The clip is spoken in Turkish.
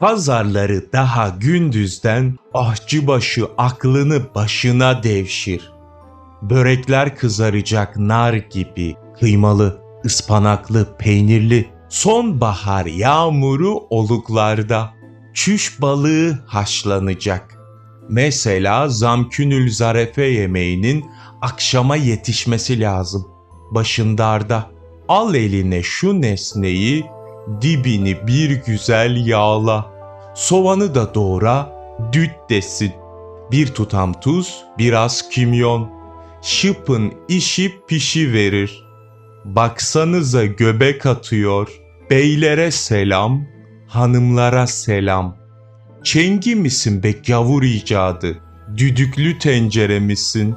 Pazarları daha gündüzden ahçıbaşı aklını başına devşir. Börekler kızaracak nar gibi kıymalı, ıspanaklı, peynirli. Sonbahar yağmuru oluklarda. Çüş balığı haşlanacak. Mesela zamkünül zarefe yemeğinin akşama yetişmesi lazım. Başındarda. Al eline şu nesneyi, dibini bir güzel yağla. Soğanı da doğra, düt desin. Bir tutam tuz, biraz kimyon. Şıpın işi pişi verir. Baksanıza göbek atıyor. Beylere selam, hanımlara selam. Çengi misin be gavur icadı? Düdüklü tencere misin?